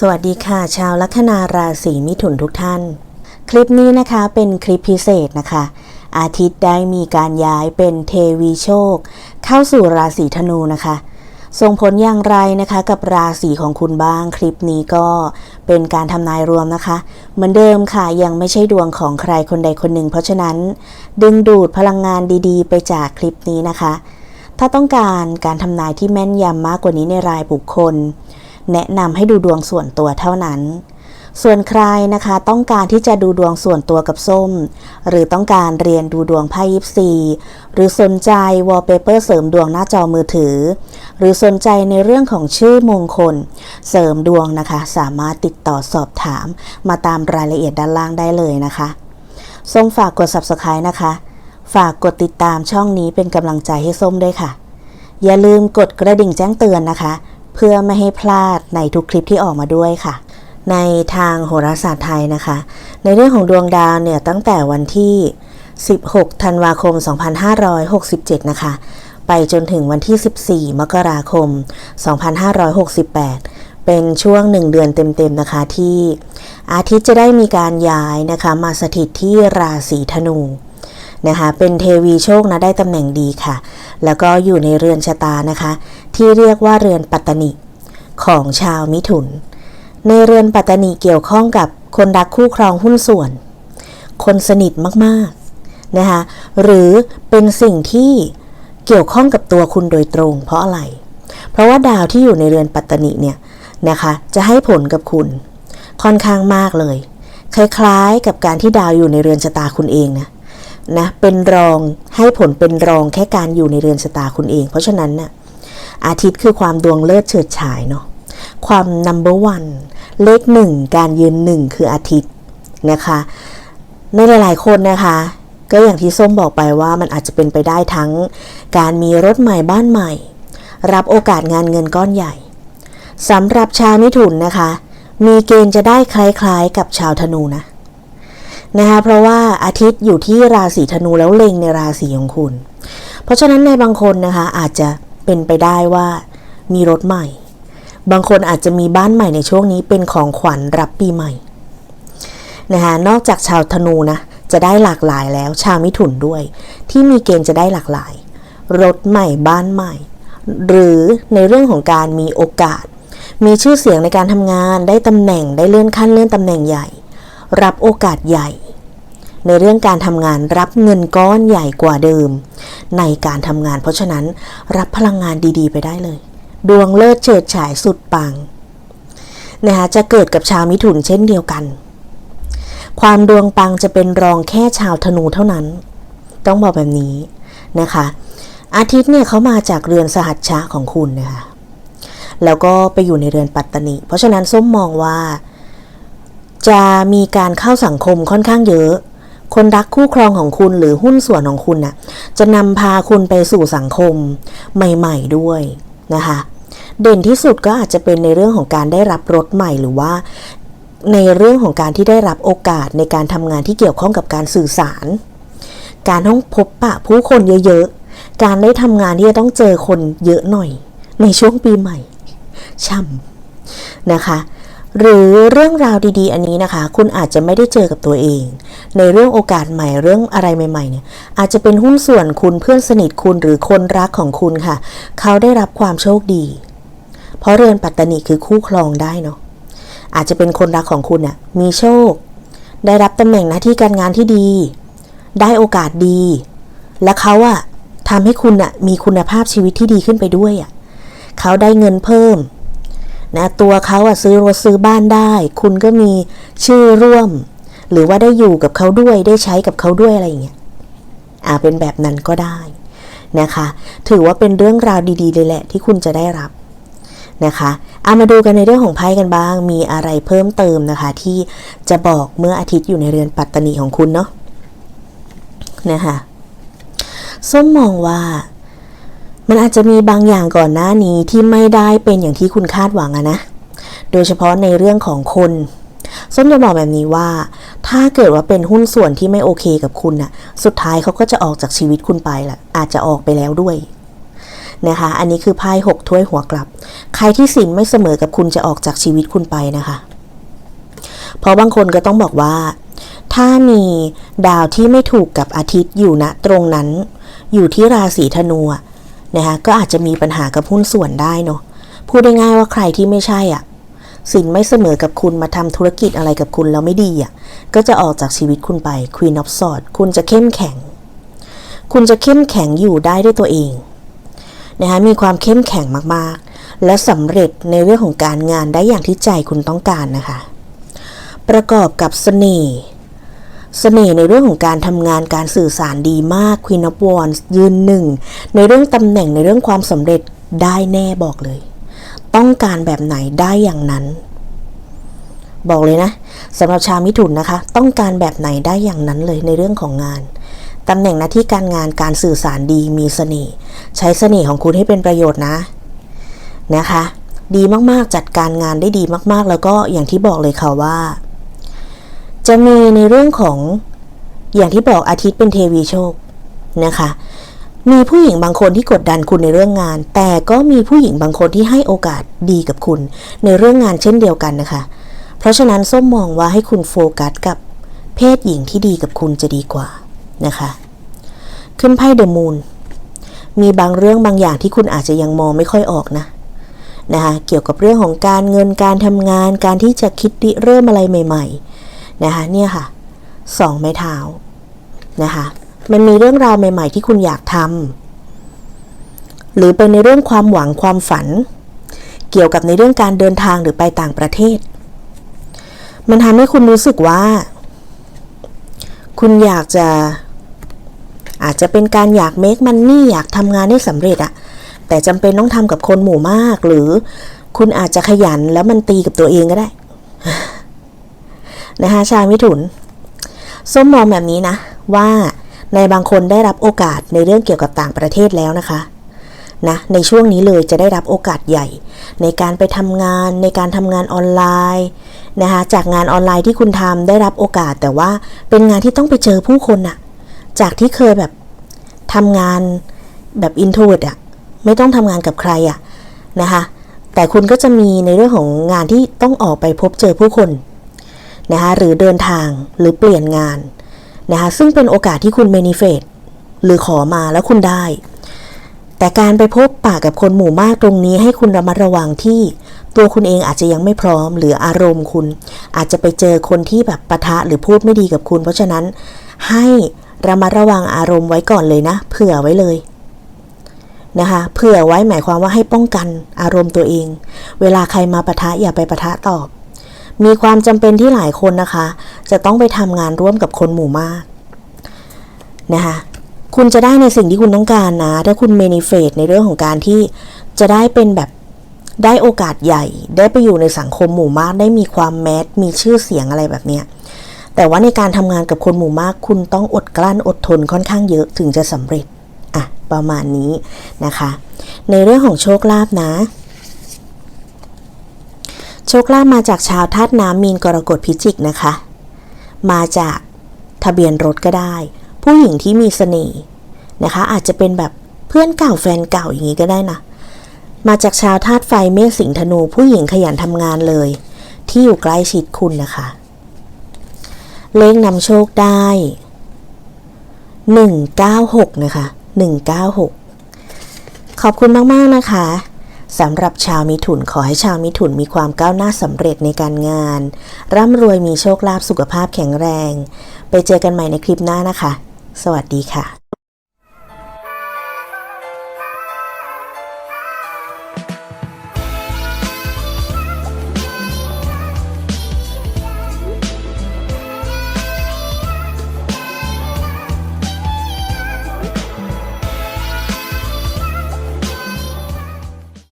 สวัสดีค่ะ ชาวลัคนาราศีมิถุนทุกท่าน คลิปนี้นะคะเป็นคลิปพิเศษนะคะ อาทิตย์ได้มีการย้ายเป็นเทวีโชค เข้าสู่ราศีธนูนะคะ ส่งผลอย่างไรนะคะ กับราศีของคุณบ้างคลิปนี้ก็เป็นการทำนายรวมนะคะ เหมือนเดิมค่ะยังไม่ใช่ดวงของใครคนใดคนหนึ่ง เพราะฉะนั้น ดึงดูดพลังงานดีๆ ไปจากคลิปนี้นะคะ ถ้าต้องการการทำนายที่แม่นยำมากกว่านี้ในรายบุคคล แนะนำให้ดูดวงส่วนตัวเท่านั้น ส่วนใครนะคะต้องการที่จะดูดวงส่วนตัวกับส้ม หรือต้องการเรียนดูดวงไพ่ยิปซีหรือสนใจวอลเปเปอร์เสริมดวงหน้าจอมือถือ หรือสนใจในเรื่องของชื่อมงคล เสริมดวงนะคะ สามารถติดต่อสอบถาม มาตามรายละเอียดด้านล่างได้เลยนะคะส้มฝากกด subscribe นะคะ ฝากกดติดตามช่องนี้เป็นกำลังใจให้ส้มด้วยค่ะ อย่าลืมกดกระดิ่งแจ้งเตือนนะคะ เพื่อไม่ให้พลาดในทุกคลิปที่ออกมาด้วยค่ะ ในทางโหราศาสตร์ไทยนะคะ ในเรื่องของดวงดาวเนี่ยตั้งแต่วันที่ 16 ธันวาคม 2567 นะคะ ไปจนถึงวันที่ 14 มกราคม 2568 เป็นช่วงหนึ่งเดือนเต็มๆนะคะที่อาทิตย์จะได้มีการย้ายนะคะ มาสถิตที่ราศีธนูนะคะเป็นเทวีโชคนะได้ตำแหน่งดีค่ะ แล้วก็อยู่ในเรือนชะตานะคะ ที่เรียกว่าเรือนปัตตนิของชาวมิถุน ในเรือนปัตตนิเกี่ยวข้องกับคนรักคู่ครองหุ้นส่วน คนสนิทมากๆนะคะหรือเป็นสิ่งที่เกี่ยวข้องกับตัวคุณโดยตรง เพราะอะไร เพราะว่าดาวที่อยู่ในเรือนปัตตนิเนี่ยนะคะจะให้ผลกับคุณ ค่อนข้างมากเลย คล้ายๆกับการที่ดาวอยู่ในเรือนชะตาคุณเองนะนะเป็นรองให้ผลเป็นรองแค่การอยู่ในเรือนชะตาคุณเอง เพราะฉะนั้นน่ะ อาทิตย์คือความดวงเลิศเฉิดฉายเนาะความ number one เลขหนึ่งการยืนหนึ่งคืออาทิตย์นะคะในหลายๆคนนะคะ ก็อย่างที่ส้มบอกไปว่ามันอาจจะเป็นไปได้ทั้ง การมีรถใหม่บ้านใหม่ รับโอกาสงานเงินก้อนใหญ่สำหรับชาวมิถุนนะคะ มีเกณฑ์จะได้คล้ายๆกับชาวธนูนะนะคะเพราะว่าอาทิตย์อยู่ที่ราศีธนูแล้วเล็งในราศีของคุณ เพราะฉะนั้นในบางคนนะคะอาจจะ เป็นไปได้ว่า มีรถใหม่ บางคนอาจจะมีบ้านใหม่ในช่วงนี้เป็นของขวัญรับปีใหม่นะคะนอกจากชาวธนูนะจะได้หลากหลายแล้วชาวมิถุนด้วย ที่มีเกณฑ์จะได้หลากหลาย รถใหม่บ้านใหม่ หรือในเรื่องของการมีโอกาส มีชื่อเสียงในการทำงานได้ตำแหน่งได้เลื่อนขั้นเลื่อนตำแหน่งใหญ่ รับโอกาสใหญ่ ในเรื่องการทำงานรับเงินก้อนใหญ่กว่าเดิม ในการทำงานเพราะฉะนั้นรับพลังงานดีๆ ไปได้เลย ดวงเลิศเฉิดฉายสุดปังนะคะจะเกิดกับชาวมิถุนเช่นเดียวกัน ความดวงปังจะเป็นรองแค่ชาวธนูเท่านั้น ต้องบอกแบบนี้นะคะ อาทิตย์เนี่ยเขามาจากเรือนสหัชชะของคุณนะคะแล้วก็ไปอยู่ในเรือนปัตตนิเพราะฉะนั้นส้มมองว่า จะมีการเข้าสังคมค่อนข้างเยอะ คนรักคู่ครองของคุณหรือหุ้นส่วนของคุณน่ะจะนำพาคุณไปสู่สังคมใหม่ ๆด้วยนะคะ เด่นที่สุดก็อาจจะเป็นในเรื่องของการได้รับรถใหม่หรือว่าในเรื่องของการที่ได้รับโอกาสในการทำงานที่เกี่ยวข้องกับการสื่อสาร การต้องพบปะผู้คนเยอะๆ การได้ทำงานที่จะต้องเจอคนเยอะหน่อย ในช่วงปีใหม่ ช่ำนะคะ หรือเรื่องราวดีๆ อันนี้นะคะ คุณอาจจะไม่ได้เจอกับตัวเอง ในเรื่องโอกาสใหม่เรื่องอะไรใหม่ๆเนี่ยอาจจะเป็นหุ้นส่วนคุณเพื่อนสนิทคุณหรือคนรักของคุณค่ะ เขาได้รับความโชคดี เพราะเรือนปัตตานิคือคู่ครองได้เนาะอาจจะเป็นคนรักของคุณน่ะมีโชค ได้รับตำแหน่งหน้าที่การงานที่ดี ได้โอกาสดี และเขาอะทำให้คุณอะมีคุณภาพชีวิตที่ดีขึ้นไปด้วยอะเขาได้เงินเพิ่ม นะตัวเขาอะซื้อรถซื้อบ้านได้ คุณก็มีชื่อร่วม หรือว่าได้อยู่กับเขาด้วยได้ใช้กับเขาด้วยอะไรอย่างเงี้ยอ่าเป็นแบบนั้นก็ได้นะคะ ถือว่าเป็นเรื่องราวดีๆเลยแหละที่คุณจะได้รับนะคะเอามาดูกันในเรื่องของไพ่กันบ้าง มีอะไรเพิ่มเติมนะคะ ที่จะบอกเมื่ออาทิตย์อยู่ในเรือนปัตตานีของคุณเนาะนะคะส้มมองว่า มันอาจจะมีบางอย่างก่อนหน้านี้ที่ไม่ได้เป็นอย่างที่คุณคาดหวังอะนะ โดยเฉพาะในเรื่องของคนส้มจะบอกแบบนี้ว่า ถ้าเกิดว่าเป็นหุ้นส่วนที่ไม่โอเคกับคุณน่ะ สุดท้ายเขาก็จะออกจากชีวิตคุณไปแหละอาจจะออกไปแล้วด้วยนะคะ อันนี้คือไพ่หกถ้วยหัวกลับ ใครที่สินไม่เสมอกับคุณจะออกจากชีวิตคุณไปนะคะ เพราะบางคนก็ต้องบอกว่า ถ้ามีดาวที่ไม่ถูกกับอาทิตย์อยู่ณตรงนั้น อยู่ที่ราศีธนูอะ นะคะก็อาจจะมีปัญหากับหุ้นส่วนได้เนาะพูดได้ง่ายว่าใครที่ไม่ใช่อะสินไม่เสมอกับคุณมาทำธุรกิจอะไรกับคุณแล้วไม่ดีอะก็จะออกจากชีวิตคุณไป Queen of Swords คุณจะเข้มแข็ง คุณจะเข้มแข็งอยู่ได้ด้วยตัวเองนะคะมีความเข้มแข็งมากๆ และสำเร็จในเรื่องของการงานได้อย่างที่ใจคุณต้องการนะคะ ประกอบกับเสน่ห์ เสน่ห์ในเรื่องของการทำงานการสื่อสารดีมาก Queen of w a n d ยืนหนึ่ง ในเรื่องตำแหน่งในเรื่องความสำเร็จได้แน่บอกเลย ต้องการแบบไหนได้อย่างนั้น บอกเลยนะสำหรับชาวมิถุนนะคะ ต้องการแบบไหนได้อย่างนั้นเลยในเรื่องของงานตำแหน่งหน้าที่การงานการสื่อสารดีมีเสน่ห์ใช้เสน่ห์ของคุณให้เป็นประโยชน์นะนะคะ ดีมากๆจัดการงานได้ดีมากๆ แล้วก็อย่างที่บอกเลยค่ะว่า จะมีในเรื่องของอย่างที่บอกอาทิตย์เป็นเทวีโชคนะคะ มีผู้หญิงบางคนที่กดดันคุณในเรื่องงาน แต่ก็มีผู้หญิงบางคนที่ให้โอกาสดีกับคุณ ในเรื่องงานเช่นเดียวกันนะคะ เพราะฉะนั้นส้มมองว่าให้คุณโฟกัสกับเพศหญิงที่ดีกับคุณจะดีกว่านะคะ ขึ้นไพ่เดอะมูนมีบางเรื่องบางอย่างที่คุณอาจจะยังมองไม่ค่อยออกนะนะคะเกี่ยวกับเรื่องของการเงินการทำงานการที่จะคิดริเริ่มอะไรใหม่ ๆ นะคะเนี่ยค่ะสองไม้เท้านะคะมันมีเรื่องราวใหม่ ๆ ที่คุณอยากทำหรือเป็นในเรื่องความหวังความฝัน เกี่ยวกับในเรื่องการเดินทางหรือไปต่างประเทศ มันทำให้คุณรู้สึกว่า คุณอยากจะอาจจะเป็นการอยากเมคมันนี่อยากทำงานให้สำเร็จอะแต่จำเป็นต้องทำกับคนหมู่มาก หรือคุณอาจจะขยันแล้วมันตีกับตัวเองก็ได้ นะคะชาวมิถุน ส้มมองแบบนี้นะ ว่าในบางคนได้รับโอกาสในเรื่องเกี่ยวกับต่างประเทศแล้วนะคะนะในช่วงนี้เลยจะได้รับโอกาสใหญ่ ในการไปทำงานในการทำงานออนไลน์นะคะจากงานออนไลน์ที่คุณทำได้รับโอกาส แต่ว่าเป็นงานที่ต้องไปเจอผู้คนอะจากที่เคยแบบทำงานแบบอินโทรดอะไม่ต้องทำงานกับใครอะนะคะแต่คุณก็จะมีในเรื่องของงานที่ต้องออกไปพบเจอผู้คน นะคะหรือเดินทางหรือเปลี่ยนงานนะคะซึ่งเป็นโอกาสที่คุณเมนิเฟตหรือขอมาแล้วคุณได้ แต่การไปพบปะกับคนหมู่มากตรงนี้ให้คุณระมัดระวังที่ตัวคุณเองอาจจะยังไม่พร้อม หรืออารมณ์คุณ อาจจะไปเจอคนที่แบบปะทะหรือพูดไม่ดีกับคุณ เพราะฉะนั้นให้ระมัดระวังอารมณ์ไว้ก่อนเลยนะ เผื่อไว้เลยนะคะเผื่อไว้หมายความว่าให้ป้องกันอารมณ์ตัวเอง เวลาใครมาปะทะอย่าไปปะทะตอบ มีความจำเป็นที่หลายคนนะคะ จะต้องไปทำงานร่วมกับคนหมู่มากนะคะคุณจะได้ในสิ่งที่คุณต้องการนะ ถ้าคุณเมนิเฟตในเรื่องของการที่จะได้เป็นแบบได้โอกาสใหญ่ ได้ไปอยู่ในสังคมหมู่มาก ได้มีความแมสมีชื่อเสียงอะไรแบบเนี้ยแต่ว่าในการทำงานกับคนหมู่มาก คุณต้องอดกลั้นอดทนค่อนข้างเยอะถึงจะสำเร็จ อะ ประมาณนี้นะคะ ในเรื่องของโชคลาภนะ ชคลาภมาจากชาวธาตุน้ำมีนกรกฎพิจิกนะคะ มาจากทะเบียนรถก็ได้ ผู้หญิงที่มีเสน่ห์นะคะ อาจจะเป็นแบบเพื่อนเก่าแฟนเก่าอย่างนี้ก็ได้นะ มาจากชาวธาตุไฟเมษสิงห์ธนู ผู้หญิงขยันทำงานเลย ที่อยู่ใกล้ชิดคุณนะคะ เลขนำโชคได้ 196 นะคะ 196 ขอบคุณมาก ๆ นะคะ สำหรับชาวมิถุนขอให้ชาวมิถุนมีความก้าวหน้าสำเร็จในการงาน ร่ำรวยมีโชคลาภสุขภาพแข็งแรง ไปเจอกันใหม่ในคลิปหน้านะคะ สวัสดีค่ะ